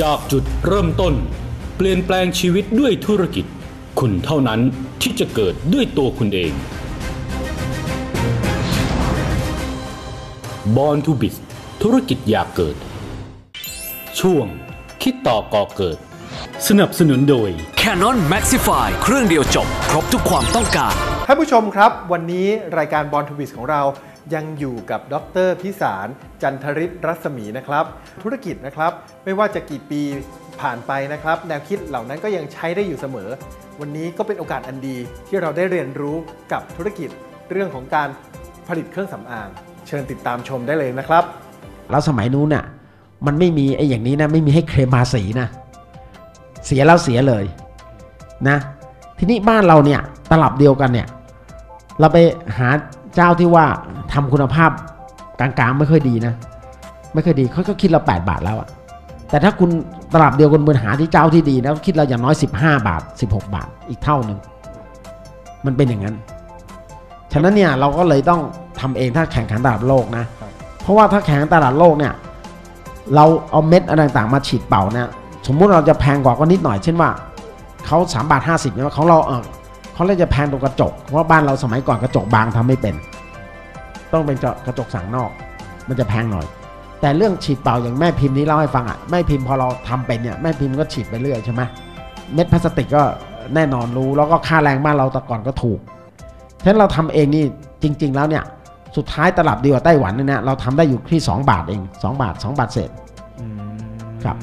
จากจุดเริ่มต้น เปลี่ยนแปลงชีวิตด้วยธุรกิจ คุณเท่านั้นที่จะเกิดด้วยตัวคุณเอง Born to b i z ธุรกิจอยากเกิด ช่วง คิดต่อก่อเกิด สนับสนุนโดย Canon Maxify เครื่องเดียวจบ ครบทุกความต้องการท่านผู้ชมครับ วันนี้รายการบอลทูบิสของเรา ยังอยู่กับดรพิสาร จันทริศรัศมีนะครับ ธุรกิจนะครับไม่ว่าจะกี่ปีผ่านไปนะครับ แนวคิดเหล่านั้นก็ยังใช้ได้อยู่เสมอ วันนี้ก็เป็นโอกาสอันดีที่เราได้เรียนรู้กับธุรกิจเรื่องของการผลิตเครื่องสำอาง เชิญติดตามชมได้เลยนะครับ แล้วสมัยนู้นน่ะมันไม่มีไอ้อย่างนี้นะไม่มีให้เคลมภาษีนะ เสียแล้วเสียเลยนะทีนี้บ้านเราเนี่ยตลับเดียวกันเนี่ยเราไปหาเจ้าที่ว่า ทำคุณภาพกลางๆ ไม่ค่อยดีนะ ไม่ค่อยดีเขาก็คิดเรา 8 บาทแล้วอะแต่ถ้าคุณตลับเดียวกันบนหาที่เจ้าที่ดีนะคิดเราอย่างน้อย 15 บาท 16 บาทอีกเท่าหนึ่งมันเป็นอย่างนั้น ฉะนั้นเนี่ยเราก็เลยต้องทำเองถ้าแข่งขันตลาดโลกนะ เพราะว่าถ้าแข่งขันตลาดโลกเนี่ยเราเอาเม็ดอะไรต่างๆมาฉีดเป่าเนี่ยสมมุติเราจะแพงกว่าก็นิดหน่อย เช่นว่าเขา3บาท50เนี่ยของเราเออเขาเลยจะแพงตรงกระจก เพราะบ้านเราสมัยก่อนกระจกบางทำไม่เป็น ต้องเป็นกระจกสั่งนอก มันจะแพงหน่อย แต่เรื่องฉีดเป่าอย่างแม่พิมพ์นี้เล่าให้ฟังอะแม่พิมพ์พอเราทำเป็นเนี่ยแม่พิมพ์ก็ฉีดไปเรื่อยใช่ไหมเม็ดพลาสติกก็แน่นอนรู้แล้วก็ค่าแรงบ้านเราแต่ก่อนก็ถูกฉะนั้นเราทำเองนี่จริง ๆ แล้วเนี่ยสุดท้ายตลับเดียวกับไต้หวันเนี่ยนะเราทำได้อยู่ที่ 2 บาทเอง 2 บาท 2 บาทเศษครับ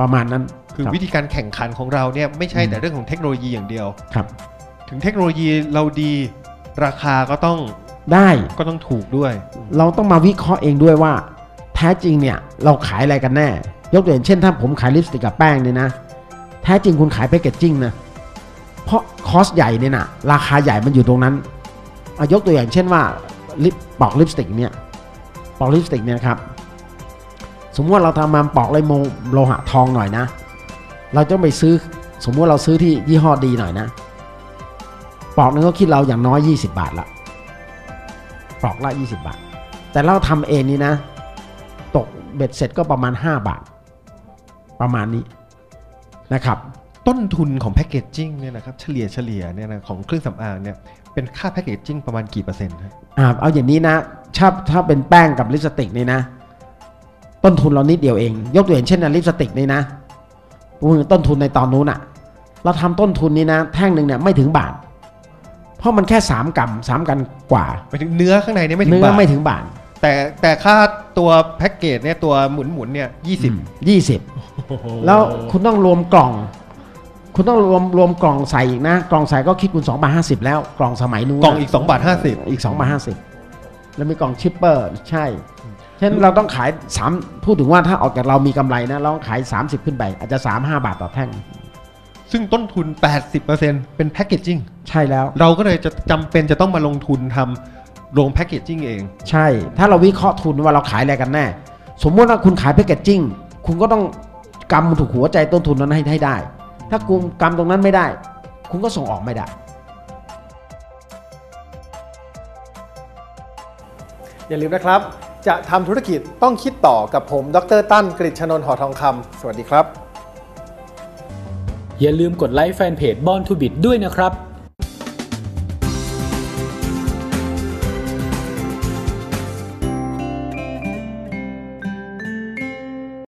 ประมาณนั้นคือรับวิธีการแข่งขันของเราเนี่ยไม่ใช่อืมแต่เรื่องของเทคโนโลยีอย่างเดียวครับ ถึงเทคโนโลยีเราดีราคาก็ต้อง ได้ก็ต้องถูกด้วย เราต้องมาวิเคราะห์เองด้วยว่า แท้จริงเนี่ยเราขายอะไรกันแน่ ยกตัวอย่างเช่นถ้าผมขายลิปสติกกับแป้งเนี่ยนะ แท้จริงคุณขายแพคเกจจิ้งนะ เพราะคอสใหญ่เนี่ยนะราคาใหญ่มันอยู่ตรงนั้นอายกตัวอย่างเช่นว่าลิปปอกลิปสติกเนี่ยปอกลิปสติกเนี่ยครับสมมติว่าเราทำมาปอกเลยโมโลหะทองหน่อยนะ เราต้องไปซื้อสมมติว่าเราซื้อที่ยี่ห้อดีหน่อยนะ ปอกนึงก็คิดเราอย่างน้อย 20 บาทละ ปลอกละ 20 บาท แต่เราทำเองนี่นะ ตกเบ็ดเสร็จก็ประมาณ 5 บาท ประมาณนี้นะครับต้นทุนของแพคเกจจิ้งเนี่ยนะครับเฉลี่ยเฉลี่ยเนี่ยนะของเครื่องสำอางเนี่ยเป็นค่าแพคเกจจิ้งประมาณกี่เปอร์เซ็นต์ครับอ่าเอาอย่างนี้นะถ้าถ้าเป็นแป้งกับลิปสติกนี่นะ ต้นทุนเรานิดเดียวเอง ยกตัวอย่างเช่นนะลิปสติกนี่นะต้นทุนในตอนนู้นอะเราทำต้นทุนนี้นะ แท่งหนึ่งเนี่ยไม่ถึงบาท เพราะมันแค่ 3กรัมสามกรัมกว่าหมายถึงเนื้อข้างในเนี่ยไม่ถึงเนื้อบาทไม่ถึงบาทแต่แต่ค่าตัวแพ็กเกจเนี่ยตัวหมุนหมุนๆเนี่ยยี่สิบยี่สิบแล้วคุณต้องรวมกล่อง คุณต้องรวมรวมกล่องใส่อีกนะ กล่องใส่ก็คิดคุณ2บาท50แล้วกล่องสมัยนู้นกล่องอีก2บาท50อีก2บาท50แล้วมีกล่องชิปเปอร์ใช่ฉะนั้นเราต้องขาย3พูดถึงว่าถ้าออกจากเรามีกำไรนะเราต้องขาย 30 ขึ้นไปอาจจะ 3 5 บาทต่อแท่ง ซึ่งต้นทุน 80%เป็นแพ็กเกจจิ้งใช่แล้ว เราก็เลยจะจำเป็นจะต้องมาลงทุนทำโรงแพ็กเกจจิ้งเอง ใช่ ถ้าเราวิเคราะห์ทุนว่าเราขายอะไรกันแน่ สมมติว่าคุณขายแพคเกจจิ้งคุณก็ต้องกำถูกหัวใจต้นทุนนั้นให้ให้ได้ ถ้าคุณกำตรงนั้นไม่ได้ คุณก็ส่งออกไม่ได้อย่าลืมนะครับ จะทำธุรกิจต้องคิดต่อกับผม ดรตั้นกฤษชนนท์หอทองคำ สวัสดีครับ อย่าลืมกดไลค์แฟนเพจบอลทูบิดด้วยนะครับ